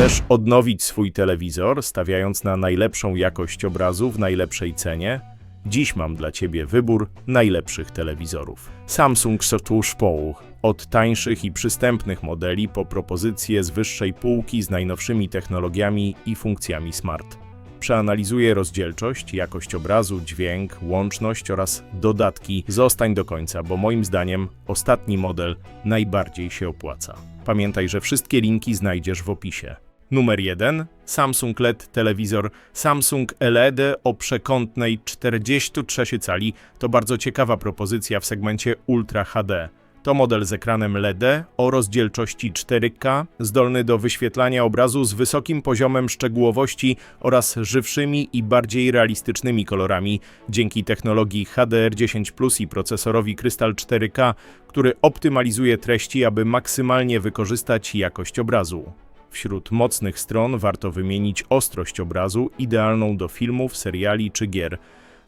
Chcesz odnowić swój telewizor, stawiając na najlepszą jakość obrazu w najlepszej cenie? Dziś mam dla Ciebie wybór najlepszych telewizorów. Samsung Sotusz Poł. Od tańszych i przystępnych modeli po propozycje z wyższej półki z najnowszymi technologiami i funkcjami smart. Przeanalizuję rozdzielczość, jakość obrazu, dźwięk, łączność oraz dodatki. Zostań do końca, bo moim zdaniem ostatni model najbardziej się opłaca. Pamiętaj, że wszystkie linki znajdziesz w opisie. Numer 1. Samsung LED telewizor Samsung LED o przekątnej 43 cali to bardzo ciekawa propozycja w segmencie Ultra HD. To model z ekranem LED o rozdzielczości 4K, zdolny do wyświetlania obrazu z wysokim poziomem szczegółowości oraz żywszymi i bardziej realistycznymi kolorami dzięki technologii HDR10 Plus i procesorowi Krystal 4K, który optymalizuje treści, aby maksymalnie wykorzystać jakość obrazu. Wśród mocnych stron warto wymienić ostrość obrazu, idealną do filmów, seriali czy gier.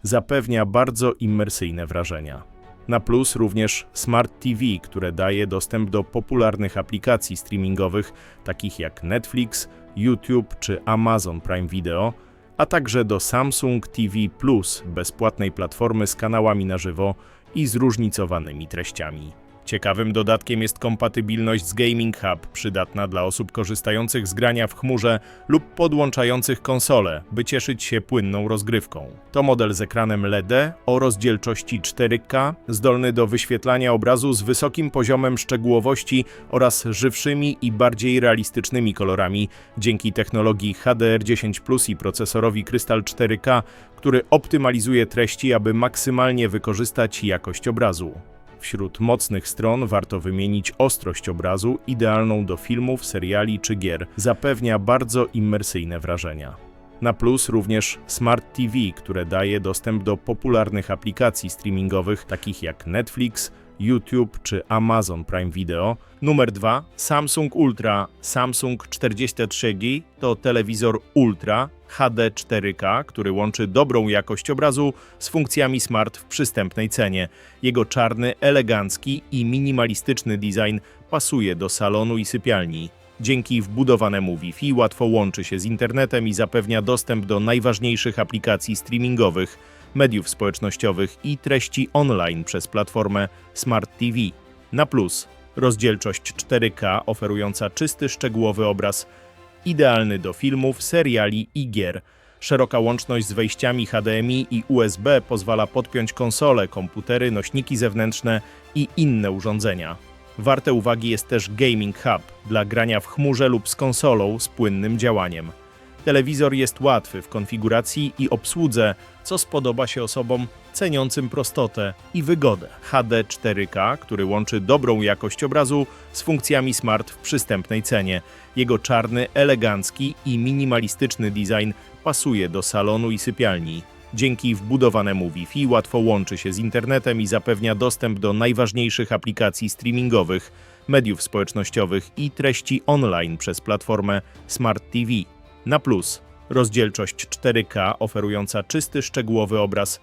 Zapewnia bardzo immersyjne wrażenia. Na plus również Smart TV, które daje dostęp do popularnych aplikacji streamingowych takich jak Netflix, YouTube czy Amazon Prime Video, a także do Samsung TV Plus, bezpłatnej platformy z kanałami na żywo i zróżnicowanymi treściami. Ciekawym dodatkiem jest kompatybilność z Gaming Hub, przydatna dla osób korzystających z grania w chmurze lub podłączających konsole, by cieszyć się płynną rozgrywką. To model z ekranem LED o rozdzielczości 4K, zdolny do wyświetlania obrazu z wysokim poziomem szczegółowości oraz żywszymi i bardziej realistycznymi kolorami dzięki technologii HDR10 Plus i procesorowi Krystal 4K, który optymalizuje treści, aby maksymalnie wykorzystać jakość obrazu. Wśród mocnych stron warto wymienić ostrość obrazu, idealną do filmów, seriali czy gier. Zapewnia bardzo immersyjne wrażenia. Na plus również Smart TV, które daje dostęp do popularnych aplikacji streamingowych takich jak Netflix, YouTube czy Amazon Prime Video. Numer 2. Samsung Ultra Samsung 43G to telewizor Ultra HD 4K, który łączy dobrą jakość obrazu z funkcjami smart w przystępnej cenie. Jego czarny, elegancki i minimalistyczny design pasuje do salonu i sypialni. Dzięki wbudowanemu Wi-Fi łatwo łączy się z internetem i zapewnia dostęp do najważniejszych aplikacji streamingowych, mediów społecznościowych i treści online przez platformę Smart TV. Na plus rozdzielczość 4K oferująca czysty, szczegółowy obraz, idealny do filmów, seriali i gier. Szeroka łączność z wejściami HDMI i USB pozwala podpiąć konsole, komputery, nośniki zewnętrzne i inne urządzenia. Warte uwagi jest też Gaming Hub dla grania w chmurze lub z konsolą z płynnym działaniem. Telewizor jest łatwy w konfiguracji i obsłudze, co spodoba się osobom ceniącym prostotę i wygodę. HD 4K, który łączy dobrą jakość obrazu z funkcjami smart w przystępnej cenie. Jego czarny, elegancki i minimalistyczny design pasuje do salonu i sypialni. Dzięki wbudowanemu Wi-Fi łatwo łączy się z internetem i zapewnia dostęp do najważniejszych aplikacji streamingowych, mediów społecznościowych i treści online przez platformę Smart TV. Na plus rozdzielczość 4K oferująca czysty, szczegółowy obraz,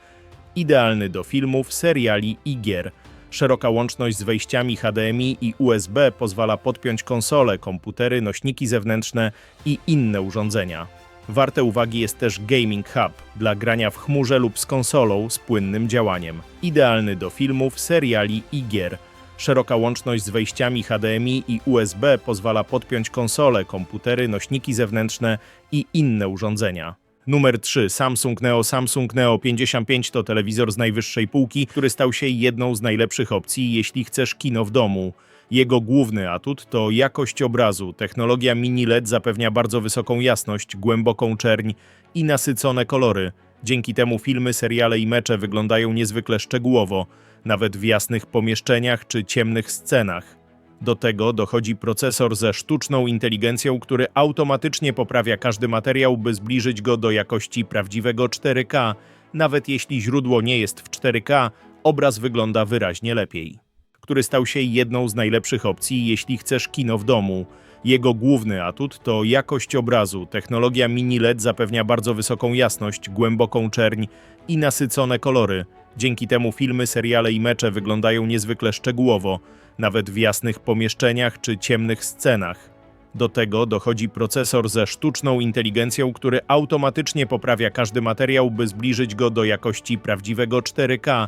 idealny do filmów, seriali i gier. Szeroka łączność z wejściami HDMI i USB pozwala podpiąć konsole, komputery, nośniki zewnętrzne i inne urządzenia. Warte uwagi jest też Gaming Hub dla grania w chmurze lub z konsolą z płynnym działaniem. Idealny do filmów, seriali i gier. Szeroka łączność z wejściami HDMI i USB pozwala podpiąć konsole, komputery, nośniki zewnętrzne i inne urządzenia. Numer 3. Samsung Neo Samsung Neo 55 to telewizor z najwyższej półki, który stał się jedną z najlepszych opcji, jeśli chcesz kino w domu. Jego główny atut to jakość obrazu. Technologia mini LED zapewnia bardzo wysoką jasność, głęboką czerń i nasycone kolory. Dzięki temu filmy, seriale i mecze wyglądają niezwykle szczegółowo, nawet w jasnych pomieszczeniach czy ciemnych scenach. Do tego dochodzi procesor ze sztuczną inteligencją, który automatycznie poprawia każdy materiał, by zbliżyć go do jakości prawdziwego 4K. Nawet jeśli źródło nie jest w 4K, obraz wygląda wyraźnie lepiej. Który stał się jedną z najlepszych opcji, jeśli chcesz kino w domu. Jego główny atut to jakość obrazu. Technologia mini LED zapewnia bardzo wysoką jasność, głęboką czerń i nasycone kolory. Dzięki temu filmy, seriale i mecze wyglądają niezwykle szczegółowo, nawet w jasnych pomieszczeniach czy ciemnych scenach. Do tego dochodzi procesor ze sztuczną inteligencją, który automatycznie poprawia każdy materiał, by zbliżyć go do jakości prawdziwego 4K.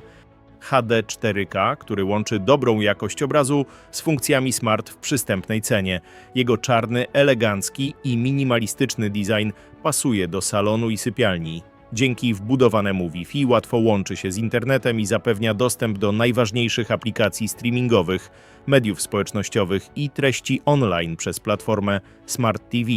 HD 4K, który łączy dobrą jakość obrazu z funkcjami smart w przystępnej cenie. Jego czarny, elegancki i minimalistyczny design pasuje do salonu i sypialni. Dzięki wbudowanemu Wi-Fi łatwo łączy się z internetem i zapewnia dostęp do najważniejszych aplikacji streamingowych, mediów społecznościowych i treści online przez platformę Smart TV.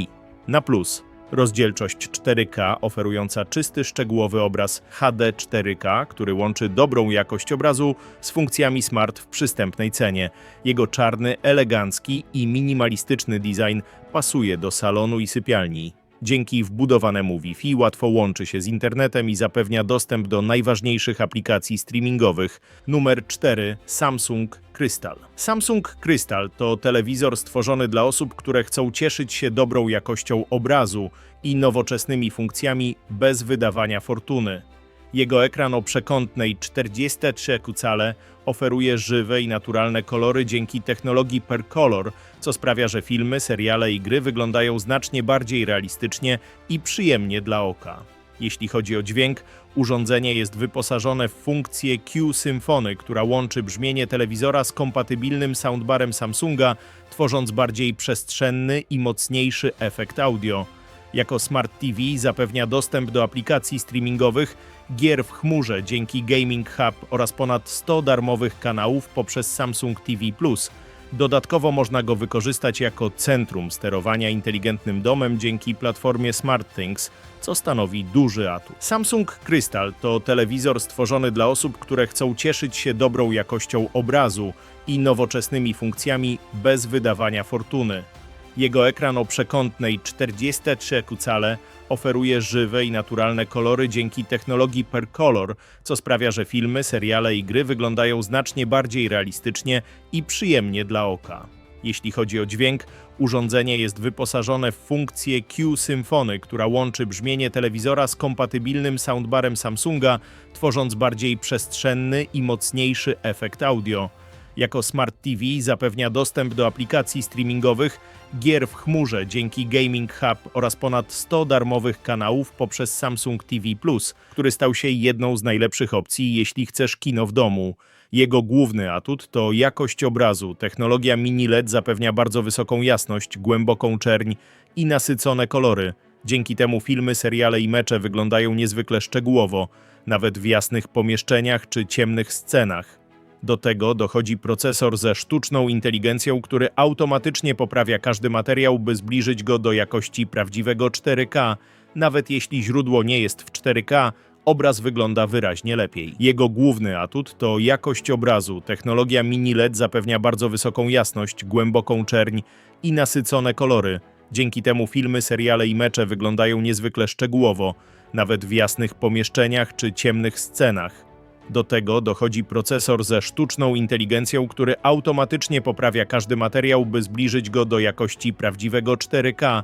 Na plus rozdzielczość 4K oferująca czysty, szczegółowy obraz HD 4K, który łączy dobrą jakość obrazu z funkcjami smart w przystępnej cenie. Jego czarny, elegancki i minimalistyczny design pasuje do salonu i sypialni. Dzięki wbudowanemu Wi-Fi łatwo łączy się z internetem i zapewnia dostęp do najważniejszych aplikacji streamingowych. Numer 4 Samsung Crystal. Samsung Crystal to telewizor stworzony dla osób, które chcą cieszyć się dobrą jakością obrazu i nowoczesnymi funkcjami bez wydawania fortuny. Jego ekran o przekątnej 43 cale oferuje żywe i naturalne kolory dzięki technologii Percolor, co sprawia, że filmy, seriale i gry wyglądają znacznie bardziej realistycznie i przyjemnie dla oka. Jeśli chodzi o dźwięk, urządzenie jest wyposażone w funkcję Q Symfony, która łączy brzmienie telewizora z kompatybilnym soundbarem Samsunga, tworząc bardziej przestrzenny i mocniejszy efekt audio. Jako Smart TV zapewnia dostęp do aplikacji streamingowych, gier w chmurze dzięki Gaming Hub oraz ponad 100 darmowych kanałów poprzez Samsung TV+. Dodatkowo można go wykorzystać jako centrum sterowania inteligentnym domem dzięki platformie SmartThings, co stanowi duży atut. Samsung Crystal to telewizor stworzony dla osób, które chcą cieszyć się dobrą jakością obrazu i nowoczesnymi funkcjami bez wydawania fortuny. Jego ekran o przekątnej 43 cale oferuje żywe i naturalne kolory dzięki technologii Percolor, co sprawia, że filmy, seriale i gry wyglądają znacznie bardziej realistycznie i przyjemnie dla oka. Jeśli chodzi o dźwięk, urządzenie jest wyposażone w funkcję Q Symfony, która łączy brzmienie telewizora z kompatybilnym soundbarem Samsunga, tworząc bardziej przestrzenny i mocniejszy efekt audio. Jako Smart TV zapewnia dostęp do aplikacji streamingowych, gier w chmurze dzięki Gaming Hub oraz ponad 100 darmowych kanałów poprzez Samsung TV+, który stał się jedną z najlepszych opcji, jeśli chcesz kino w domu. Jego główny atut to jakość obrazu. Technologia mini LED zapewnia bardzo wysoką jasność, głęboką czerń i nasycone kolory. Dzięki temu filmy, seriale i mecze wyglądają niezwykle szczegółowo, nawet w jasnych pomieszczeniach czy ciemnych scenach. Do tego dochodzi procesor ze sztuczną inteligencją, który automatycznie poprawia każdy materiał, by zbliżyć go do jakości prawdziwego 4K. Nawet w jasnych pomieszczeniach czy ciemnych scenach. Do tego dochodzi procesor ze sztuczną inteligencją, który automatycznie poprawia każdy materiał, by zbliżyć go do jakości prawdziwego 4K. Nawet jeśli źródło nie jest w 4K, obraz wygląda wyraźnie lepiej. Jego główny atut to jakość obrazu. Technologia mini LED zapewnia bardzo wysoką jasność, głęboką czerń i nasycone kolory. Dzięki temu filmy, seriale i mecze wyglądają niezwykle szczegółowo, nawet w jasnych pomieszczeniach czy ciemnych scenach. Do tego dochodzi procesor ze sztuczną inteligencją, który automatycznie poprawia każdy materiał, by zbliżyć go do jakości prawdziwego 4K.